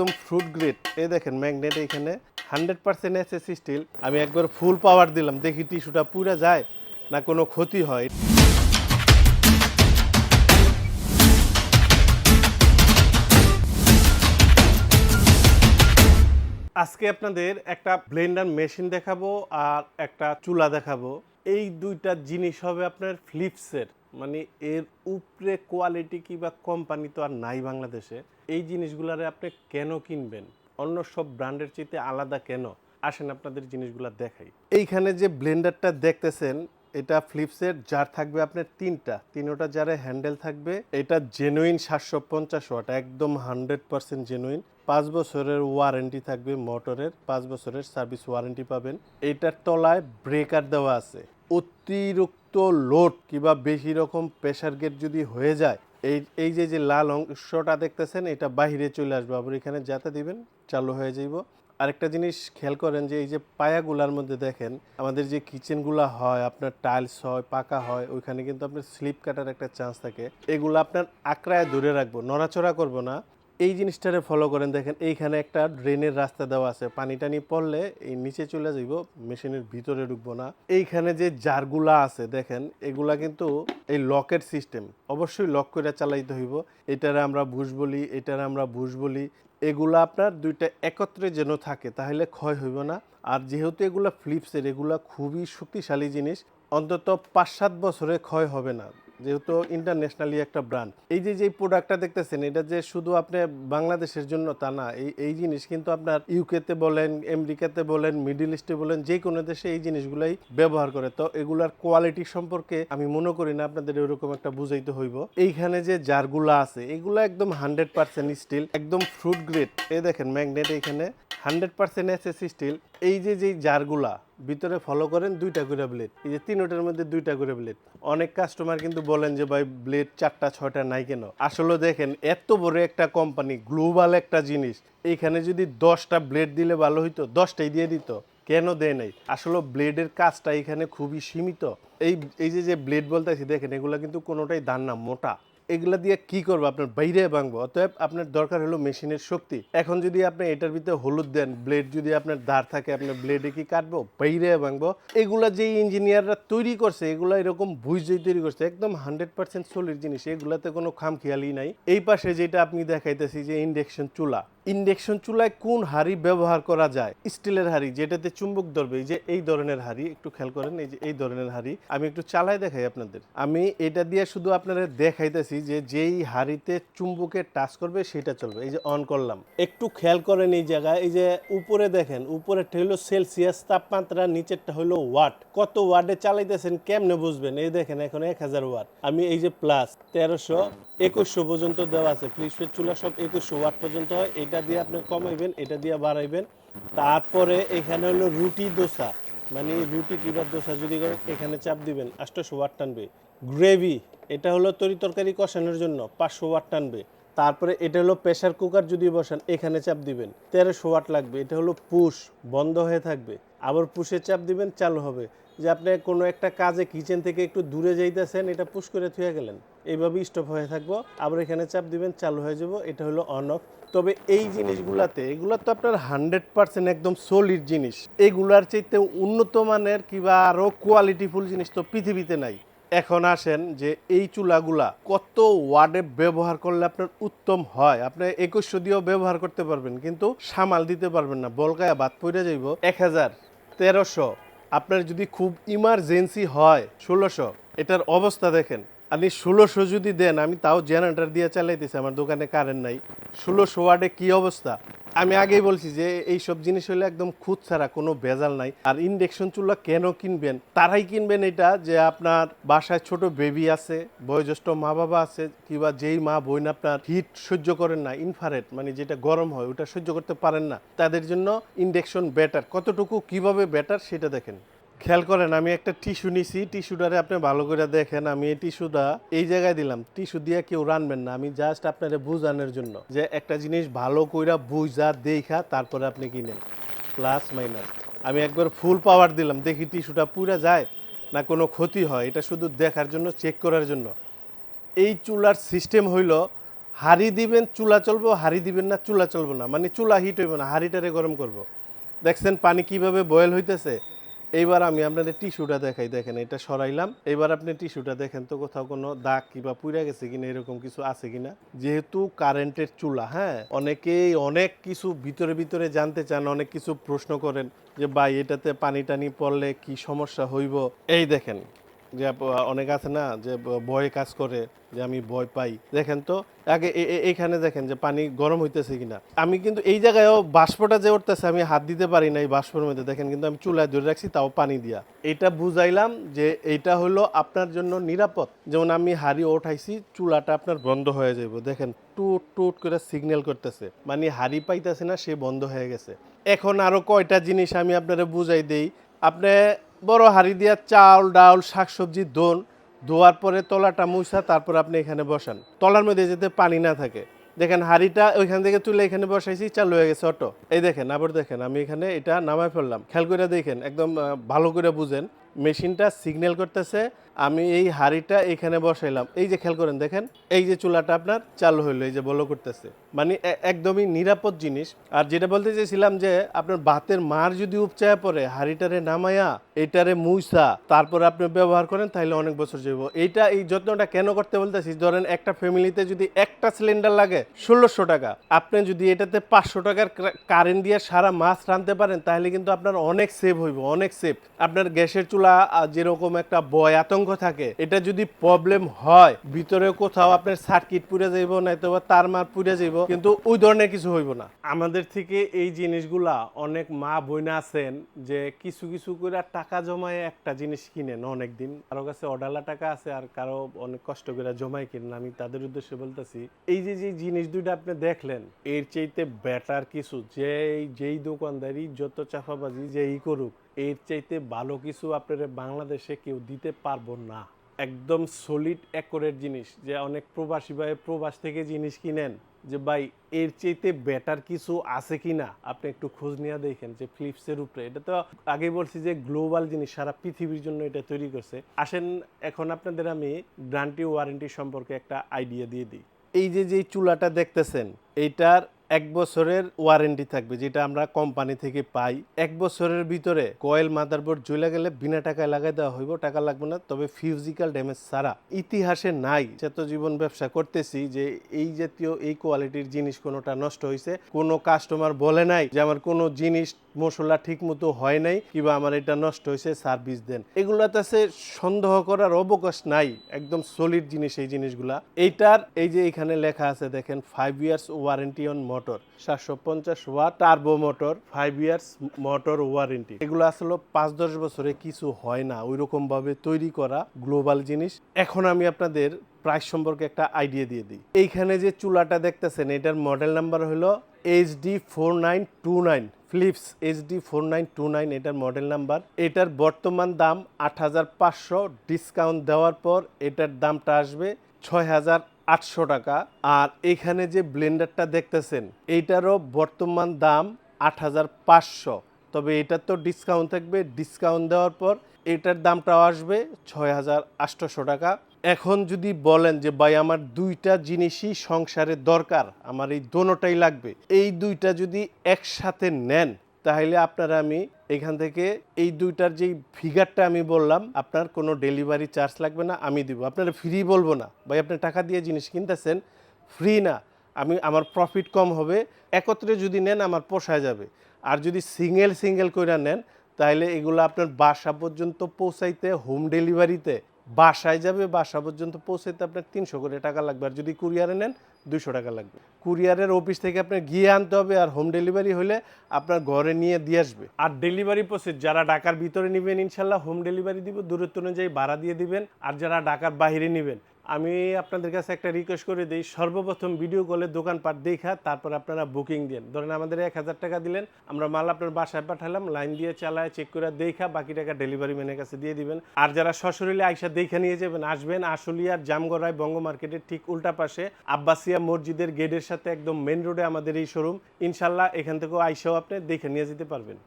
একদম fruit grade এই দেখেন ম্যাগনেট এখানে হান্ড্রেড পার্সেন্ট এসএসসি স্টিল আমি একবার ফুল পাওয়ার দিলাম। দেখি টিস্যুটা পুরা যায় না কোনো ক্ষতি হয়। আজকে আপনাদের একটা ব্লেন্ডার মেশিন দেখাবো আর একটা চুলা দেখাবো। এই দুইটা জিনিস হবে আপনার ফ্লিপসের মানে এর উপরে কোয়ালিটি কিংবা কোম্পানি তো আর নাই বাংলাদেশে। এই জিনিসগুলারে আপনি কেন কিনবেন? অন্য সব ব্র্যান্ডের চাইতে আলাদা কেন? আসেন আপনাদের জিনিসগুলা দেখাই। এইখানে যে ব্লেন্ডারটা দেখতেছেন, এটা ফ্লিপসের জার থাকবে আপনার তিনটা। তিনোটা জারে হ্যান্ডেল থাকবে। এটা জেনুইন সাতশো পঞ্চাশ ওয়াট, একদম হান্ড্রেড পার্সেন্ট জেনুইন পাঁচ বছরের ওয়ারেন্টি থাকবে মোটরের, পাঁচ বছরের সার্ভিস ওয়ারেন্টি পাবেন। এইটার তলায় ব্রেকার দেওয়া আছে। অতিরিক্ত লোড কিংবা বেশি রকম প্রেশার গেট যদি হয়ে যায়, এই এই যে যে লাল অংশটা দেখতেছেন, এটা বাইরে চলে আসবে। আবার এখানে যাতে দিবেন, চালু হয়ে যাইব। আরেকটা জিনিস খেয়াল করেন যে, এই যে পায়াগুলার মধ্যে দেখেন, আমাদের যে কিচেনগুলো হয়, আপনার টাইলস হয়, পাকা হয়, ওইখানে কিন্তু আপনার স্লিপ কাটার একটা চান্স থাকে। এগুলো আপনার আঁকড়ায় ধরে রাখব, নড়াচড়া করব না। এই জিনিসটারে ফলো করেন। দেখেন, এইখানে একটা ড্রেনের রাস্তা দেওয়া আছে। পানি টানি পড়লে এই নিচে চলে যাইব, মেশিনের ভিতরে ঢুকবো না। এইখানে যে জারগুলা আছে, দেখেন, এগুলা কিন্তু এই লকের সিস্টেম অবশ্যই লক করে চালাইতে হইব। এটারে আমরা বুশ বলি, এটারে আমরা বুশ বলি। এগুলা আপনার দুইটা একত্রে যেন থাকে, তাহলে ক্ষয় হইব না। আর যেহেতু এগুলা ফ্লিপসের এগুলা খুবই শক্তিশালী জিনিস, অন্তত পাঁচ সাত বছরে ক্ষয় হবে না। যেহেতু ইন্টারন্যাশনালি একটা ব্র্যান্ড এই যে যে প্রোডাক্টটা দেখতেছেন, এটা যে শুধু আপনি বাংলাদেশের জন্য তা না, এই এই জিনিস কিন্তু আপনার ইউকেতে বলেন আমেরিকাতে বলেন মিডিল ইস্টে বলেন, যে কোনো দেশে এই জিনিসগুলাই ব্যবহার করে। তো এগুলার কোয়ালিটি সম্পর্কে আমি মনে করি না, আপনাদের এরকম একটা বুঝাইতে হইব। এইখানে যে জারগুলা আছে, এগুলো একদম হান্ড্রেড পার্সেন্ট স্টিল একদম ফ্রুট গ্রেড এই দেখেন ম্যাগনেট এখানে হান্ড্রেড পার্সেন্ট এসএসসি স্টিল এই যে যে জারগুলা ভিতরে ফলো করেন, দুইটা করে ব্লেড এই যে, তিনোটার মধ্যে দুইটা করে ব্লেড অনেক কাস্টমার কিন্তু বলেন যে, ভাই ব্লেড চারটা, ছয়টা নাই কেন? আসলে দেখেন, এত বড় একটা কোম্পানি গ্লোবাল একটা জিনিস এইখানে যদি দশটা ব্লেড দিলে ভালো হইতো, দশটাই দিয়ে দিত, কেন দেয় নাই? আসলে ব্লেডের কাজটা এখানে খুবই সীমিত। এই এই যে যে ব্লেড বলতেছি, দেখেন, এগুলো কিন্তু কোনোটাই দান না, মোটা। এগুলা দিয়ে কি করব? আপনার বাইরে ভাঙবো। অতএব আপনার দরকার হলো মেশিনের শক্তি। এখন যদি আপনি এটার ভিতরে হলুদ দেন ব্লেড যদি আপনার ধার থাকে, আপনার ব্লেডে কি কাটবো? বাইরে ভাঙবো। এগুলা যে ইঞ্জিনিয়াররা তৈরি করছে, এগুলা এরকম বুঝেই তৈরি করছে, একদম হান্ড্রেড পার্সেন্ট সলিড জিনিস। এগুলাতে কোনো খাম খেয়ালই নাই। এই পাশে যেটা আপনি দেখাইতেছি যে ইন্ডেকশন চুলা। ইন্ডাকশন চুলায় কোন হাড়ি ব্যবহার করা যায়? স্টিলের হাড়ি, যেটাতে চুম্বক ধরবে, এই যে এই ধরনের হাড়ি, একটু খেয়াল করেন, এই যে এই ধরনের হাড়ি, আমি একটু চালাই দেখাই আপনাদের। আমি এটা দিয়ে শুধু আপনাদের দেখাইতেছি যে যেই হাড়িতে চুম্বকে টাচ করবে, সেটা চলবে। এই যে অন করলাম। একটু খেয়াল করেন এই জায়গায়, এই যে উপরে দেখেন উপরেরটা হলো সেলসিয়াস, তাপমাত্রা নিচেরটা হলো ওয়াট। কত ওয়াটে চালাইতেছেন, কেমনে বুঝবেন? এই দেখেন, এখন এক হাজার ওয়াট। আমি এই যে প্লাস তেরোশো একুশশো পর্যন্ত দেওয়া আছে। ফ্লিপসের চুলা সব একুশশো ওয়াট পর্যন্ত হয়। এটা দিয়ে আপনি কমাইবেন, এটা দিয়ে বাড়াইবেন। তারপরে এখানে হলো রুটি দোসা। মানে রুটি কিবার দোসা যদি এখানে চাপ দিবেন, আটশোশো ওয়াট টানবে। গ্রেভি, এটা হলো তরি তরকারি কষানোর জন্য পাঁচশো ওয়াট টানবে। তারপরে এটা হলো প্রেশার কুকার যদি বসান, এখানে চাপ দিবেন। তেরোশো ওয়াট লাগবে। এটা হলো পুশ, বন্ধ হয়ে থাকবে। আবার পুষে চাপ দিবেন, চালু হবে। যে আপনি কোনো একটা কাজে কিচেন থেকে একটু দূরে যাইতেছেন, এটা পুশ করে থুয়ে গেলেন। এইভাবে স্টপ হয়ে থাকব। আবার এখানে চাপ দিবেন, চালু হয়ে যাব। এটা হলো অন অফ তবে এই জিনিসগুলাতে, এগুলো তো আপনার হান্ড্রেড পার্সেন্ট একদম সলিড জিনিস। এগুলার চাইতে উন্নত মানের কিংবা আরও কোয়ালিটিফুল জিনিস তো পৃথিবীতে নাই। এখন আসেন যে এই চুলাগুলা কত ওয়ার্ডে ব্যবহার করলে আপনার উত্তম হয়। আপনি একুশশো দিয়েও ব্যবহার করতে পারবেন, কিন্তু সামাল দিতে পারবেন না। বলকায় বাদ পড়ে যাইব। এক হাজার, তেরোশো, আপনার যদি খুব ইমার্জেন্সি হয়, ষোলোশো, এটার অবস্থা দেখেন। আপনি ষোলোশো যদি দেন, আমি তাও জেনারেটর দিয়ে চালাইতেছি, আমার দোকানে কারেন্ট নাই। ষোলোশো ওয়ার্ডে কি অবস্থা? আমি আগেই বলছি যে এই সব জিনিস হলে একদম খুদ ছাড়া কোনো ভেজাল নাই। আর ইন্ডেকশন চুলা কেন কিনবেন? তারাই কিনবেন এটা যে আপনার বাসায় ছোট বেবি আছে, বয়োজ্যেষ্ঠ মা বাবা আছে, কিংবা যেই মা বোন আপনার হিট সহ্য করেন না ইনফারেট মানে যেটা গরম হয়, ওটা সহ্য করতে পারেন না। তাদের জন্য ইন্ডেকশন বেটার কতটুকু কীভাবে বেটার সেটা দেখেন। খেয়াল করেন, আমি একটা টিস্যু নিছি, টিস্যুটারে আপনি ভালো করে দেখেন, আমি এই টিস্যুটা এই জায়গায় দিলাম। টিস্যু দিয়ে কেউ রানবেন না, আমি জাস্ট আপনারে বুঝানোর জন্য যে একটা জিনিস ভালো কইরা বুঝা, দেখা, তারপরে আপনি কিনেন। Plus, minus. আমি একবার ফুল পাওয়ার দিলাম, দেখি টিস্যুটা পুরা যায় না কোনো ক্ষতি হয়, এটা শুধু দেখার জন্য চেক করার জন্য। এই চুলার সিস্টেম হইল, হাড়ি দিবেন, চুলা চলবো, হাড়ি দিবেন না, চুলা চলবো না। মানে চুলা হিট হইব না, হাড়িটারে গরম করব। দেখছেন পানি কীভাবে বয়েল হইতেছে? এইবার আমি আপনাদের টিস্যুটা দেখাই, দেখেন এটা সরাইলাম। এবার আপনি টিস্যুটা দেখেন তো কোথাও কোনো দাগ কিবা পুড়ে গেছে কিনা, এরকম কিছু আছে কিনা। যেহেতু কারেন্টের চুলা হ্যাঁ অনেকেই অনেক কিছু ভিতরে ভিতরে জানতে চান, অনেক কিছু প্রশ্ন করেন যে, ভাই, এটাতে পানি টানি পড়লে কি সমস্যা হইব? এই দেখেন যে অনেক আছে না, যে ভয়ে কাজ করে, যে, আমি ভয় পাই। দেখেন তো, আগে এইখানে দেখেন যে, পানি গরম হইতেছে কিনা। আমি কিন্তু এই জায়গায়ও বাষ্পটা যে উঠতেছে, আমি হাত দিতে পারি না এই বাষ্পের মধ্যে। দেখেন কিন্তু আমি চুলায় ধরে রাখছি, তাও পানি দিয়া। এটা বুঝাইলাম যে, এইটা হলো আপনার জন্য নিরাপদ। যেমন আমি হাড়ি ওঠাইছি, চুলাটা আপনার বন্ধ হয়ে যাইব। দেখেন, টুট টুট করে সিগন্যাল করতেছে। মানে হাড়ি পাইতেছে না, সে বন্ধ হয়ে গেছে। এখন আরও কয়টা জিনিস আমি আপনারা বুঝাই দেই। আপনি বড় হাড়ি দিয়া চাউল ডাউল শাকসবজি দোন ধোয়ার পরে তলাটা মুছা, তারপর আপনি এখানে বসান। তলার মধ্যে যাতে পানি না থাকে। দেখেন হাড়িটা ওইখান থেকে তুলে এখানে বসাইছি, চালু হয়ে গেছে অটো। এই দেখেন, আবার দেখেন, আমি এখানে এটা নামায় ফেললাম। খেয়াল করে দেখেন, একদম ভালো করে বুঝেন। মেশিনটা সিগন্যাল করতেছে আমি এই হাড়িটা এখানে বসাইলাম। এই যে খেয়াল করেন, দেখেন, এই যে চুলাটা আপনার চালু হইল, এই যে বলো করতেছে। মানে একদমই নিরাপদ জিনিস। আর যেটা বলতে চাইছিলাম যে, আপনার বাতের মার যদি উপচায় পড়ে, হাড়িটারে নামায়া, এটারে মুইসা, তারপর আপনি ব্যবহার করেন তাহলে অনেক বছর যাব এইটা, এই যত্নটা কেন করতে বলতেছি? ধরেন, একটা ফ্যামিলিতে যদি একটা সিলিন্ডার লাগে, ষোলোশো টাকা। আপনি যদি এটাতে পাঁচশো টাকার কারেন্ট দিয়ে সারা মাছ রাঁধতে পারেন তাহলে কিন্তু আপনার অনেক সেভ হইব, অনেক সেভ। আপনার গ্যাসের চুলা যেরকম একটা বয় আতঙ্ক থাকে, এটা যদি প্রবলেম হয়, ভিতরে কোথাও আপনার সার্কিট পুড়ে যাইব নয়তো বা তার মার পুড়ে যাইব, কিন্তু ওই ধরনের কিছু হইব না। আমাদের থেকে এই জিনিসগুলা অনেক মা বইনা আছেন যে কিছু কিছু করে টাকা জমায় একটা জিনিস কিনেন অনেক দিন কারও কাছে অডালা টাকা আছে আর কারও অনেক কষ্ট করে জমাই কিনেন। আমি তাদের উদ্দেশ্যে বলতেছি, এই যে যে জিনিস দুইটা আপনি দেখলেন, এর চাইতে বেটার কিছু যে যেই দোকানদারি যত চাফাবাজি যেই করুক এর চাইতে ভালো কিছু আপনারা বাংলাদেশে কেউ দিতে পারব না। একদম সলিড একরের জিনিস যে অনেক প্রবাসী ভাই প্রবাস থেকে জিনিস কিনেন যে, ভাই, এর চাইতে বেটার কিছু আছে কি না আপনি একটু খোঁজ নিয়ে দেখেন যে ফ্লিপসের উপরে। এটা তো আগে বলছি যে গ্লোবাল জিনিস, সারা পৃথিবীর জন্য এটা তৈরি করছে। আসেন, এখন আপনাদের আমি গ্যারান্টি ওয়ারেন্টি সম্পর্কে একটা আইডিয়া দিয়ে দিই। এই যে যে চুলাটা দেখতেছেন এইটার এক বছরের ওয়ারেন্টি থাকবে, যেটা আমরা কোম্পানি থেকে পাই। এক বছরের ভিতরে কয়েল মাদারবোর্ড জ্বলে গেলে বিনা টাকায় লাগাই দেওয়া হইব, টাকা লাগবে না। তবে ফিজিক্যাল ড্যামেজ ছাড়া ইতিহাসে নাই। চেত জীবন ব্যবসা করতেছি যে এই জাতীয় এই কোয়ালিটির জিনিস কোনোটা নষ্ট হয়েছে কোনো কাস্টমার বলে নাই যে আমার কোনো জিনিস মশলা ঠিক মতো হয় নাই, কিংবা আমার এটা নষ্ট হয়েছে সার্ভিস দেন। এগুলাতে সন্দেহ করার অবকাশ নাই, একদম সলিড জিনিস এই জিনিসগুলা। এইটার এই যে এখানে লেখা আছে, দেখেন five years warranty on motor সাতশো পঞ্চাশ watt turbo motor five years motor warranty এগুলো আসলে পাঁচ দশ বছরে কিছু হয় না ওই ভাবে তৈরি করা গ্লোবাল জিনিস। এখন আমি আপনাদের প্রাইস সম্পর্কে একটা আইডিয়া দিয়ে দিই। এইখানে যে চুলাটা দেখতেছেন, এটার মডেল নাম্বার হলো H D four nine two nine Philips HD four nine two nine এটার মডেল নাম্বার এটার বর্তমান দাম আট হাজার পাঁচশো ডিসকাউন্ট দেওয়ার পর এটার দামটা আসবে ছয় হাজার আটশো টাকা। আর এখানে যে ব্লেন্ডারটা দেখতেছেন, এইটারও বর্তমান দাম আট হাজার পাঁচশো। তবে এটার তো ডিসকাউন্ট থাকবে। ডিসকাউন্ট দেওয়ার পর এটার দামটাও আসবে ছয় হাজার আটশোশো টাকা। এখন যদি বলেন যে, ভাই, আমার দুইটা জিনিসই সংসারে দরকার, আমার এই দোনোটাই লাগবে। এই দুইটা যদি একসাথে নেন, তাহলে আপনারা আমি এখান থেকে এই দুইটার যেই ফিগারটা আমি বললাম, আপনার কোনো ডেলিভারি চার্জ লাগবে না, আমি দিব। আপনারা ফ্রি বলব না। ভাই, আপনি টাকা দিয়ে জিনিস কিনতেছেন ফ্রি না। আমি, আমার প্রফিট কম হবে, একত্রে যদি নেন আমার পোষায় যাবে। আর যদি সিঙ্গেল সিঙ্গেল করে নেন তাহলে এগুলো আপনার বাসা পর্যন্ত পৌঁছাইতে হোম ডেলিভারিতে বাসায় যাবে, বাসা পর্যন্ত পৌঁছাইতে আপনার তিনশো করে টাকা লাগবে। আর যদি কুরিয়ারে নেন দুশো টাকা লাগবে। কুরিয়ারের অফিস থেকে আপনার গিয়ে আনতে হবে আর হোম ডেলিভারি হলে আপনার ঘরে নিয়ে দিয়ে আসবে। আর ডেলিভারি প্রসেস যারা ঢাকার ভিতরে নেবেন, ইনশাল্লাহ হোম ডেলিভারি দিব, দূরত্ব অনুযায়ী ভাড়া দিয়ে দিবেন। আর যারা ঢাকার বাইরে নেবেন আমি আপনাদের কাছে একটা রিকোয়েস্ট করে দিই, সর্বপ্রথম ভিডিও কলে দোকানপাট দেখা, তারপর আপনারা বুকিং দেন। ধরেন আমাদের এক হাজার টাকা দিলেন, আমরা মাল আপনার বাসায় পাঠালাম লাইন দিয়ে চালায় চেক করে দেখা, বাকি টাকা ডেলিভারি ম্যানের কাছে দিয়ে দিবেন। আর যারা সশরীরে আইসা দেখা নিয়ে যাবেন, আসবেন আশুলিয়ার জামগড়ায় বঙ্গ মার্কেটের ঠিক উল্টা পাশে, আব্বাসিয়া মসজিদের গেটের সাথে একদম মেন রোডে আমাদের এই শোরুম ইনশাল্লাহ এখান থেকেও আইসাও আপনি, দেখে নিয়ে যেতে পারবেন।